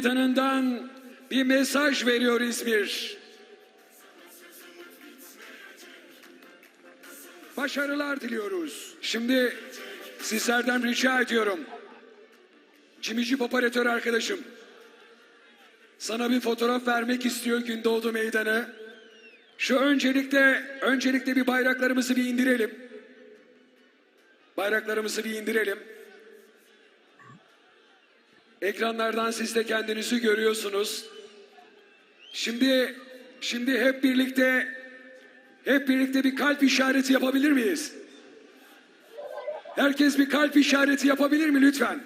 Meydanından bir mesaj veriyor İzmir. Başarılar diliyoruz. Şimdi sizlerden rica ediyorum. Cimici operatör arkadaşım. Sana bir fotoğraf vermek istiyor Gündoğdu Meydanı. Şu öncelikle öncelikle bir bayraklarımızı bir indirelim. Bayraklarımızı bir indirelim. Ekranlardan siz de kendinizi görüyorsunuz. Şimdi şimdi hep birlikte hep birlikte bir kalp işareti yapabilir miyiz? Herkes bir kalp işareti yapabilir mi lütfen?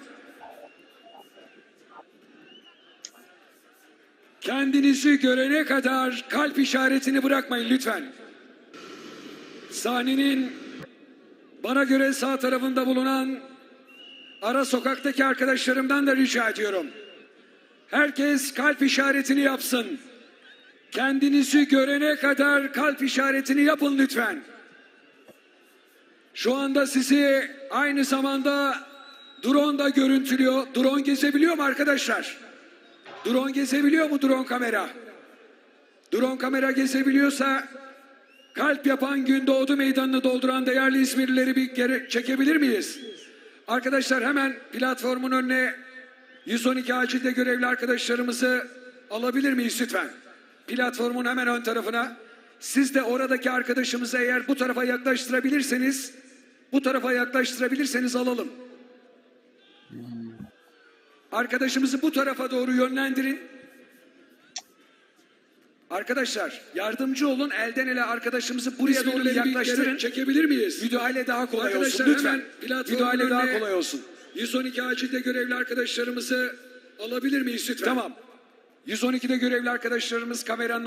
Kendinizi görene kadar kalp işaretini bırakmayın lütfen. Sahnenin bana göre sağ tarafında bulunan ara sokaktaki arkadaşlarımdan da rica ediyorum. Herkes kalp işaretini yapsın. Kendinizi görene kadar kalp işaretini yapın lütfen. Şu anda sizi aynı zamanda drone da görüntülüyor. Drone gezebiliyor mu arkadaşlar? Drone gezebiliyor mu drone kamera? Drone kamera gezebiliyorsa kalp yapan gün doğdu meydanını dolduran değerli İzmirlileri bir geri çekebilir miyiz? Arkadaşlar hemen platformun önüne 112 acilde görevli arkadaşlarımızı alabilir miyiz lütfen? Platformun hemen ön tarafına. Siz de oradaki arkadaşımızı eğer bu tarafa yaklaştırabilirseniz, bu tarafa yaklaştırabilirseniz alalım. Arkadaşımızı bu tarafa doğru yönlendirin. Arkadaşlar yardımcı olun elden ele arkadaşımızı buraya doğru yaklaştırın. çekebilir miyiz? Müdahale daha kolay Arkadaşlar olsun lütfen. Müdahale daha kolay olsun. 112 acilde görevli arkadaşlarımızı alabilir miyiz lütfen? Tamam. 112'de görevli arkadaşlarımız kameranın